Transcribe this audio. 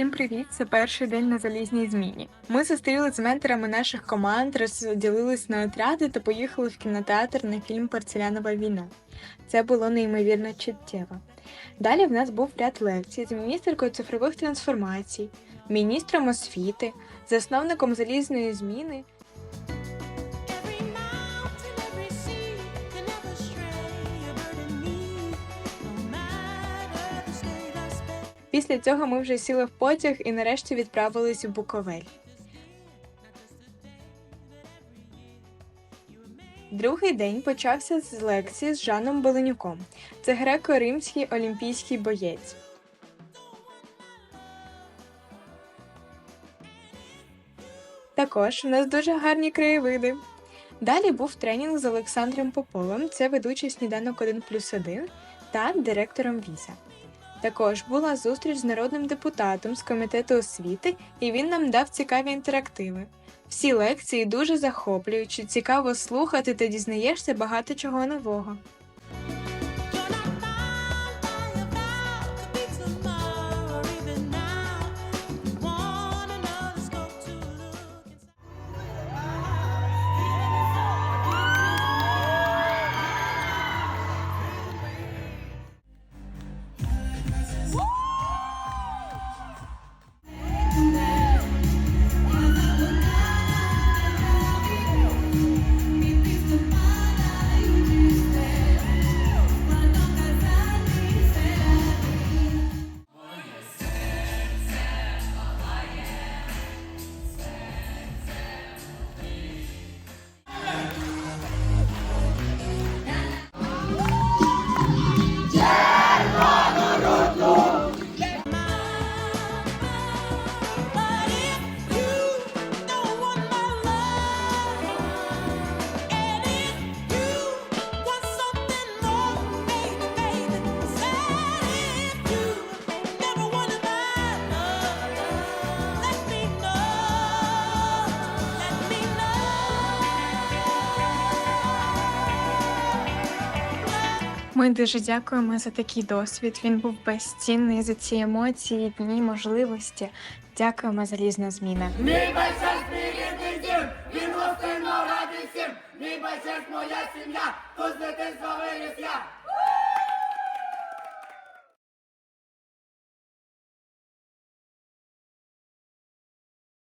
Всім привіт! Це перший день на залізній зміні. Ми зустрілися з менторами наших команд, розділились на отряди та поїхали в кінотеатр на фільм Порцелянова війна. Це було неймовірно чуттєво. Далі в нас був ряд лекцій з міністеркою цифрових трансформацій, міністром освіти, засновником залізної зміни. Після цього ми вже сіли в потяг і нарешті відправились у Буковель. Другий день почався з лекції з Жаном Беленюком. Це греко-римський олімпійський боєць. Також у нас дуже гарні краєвиди. Далі був тренінг з Олександром Поповим, це ведучий сніданок 1 плюс 1 та директором Віза. Також була зустріч з народним депутатом з комітету освіти, і він нам дав цікаві інтерактиви. Всі лекції дуже захоплюючі, цікаво слухати та дізнаєшся багато чого нового. Woo! Ми дуже дякуємо за такий досвід. Він був безцінний за ці емоції, дні, можливості. Дякуємо залізна зміна. Мій байсес рідний дім, він гостинно радий всім. Мій байсес моя сім'я, тут з дитинства виріс я.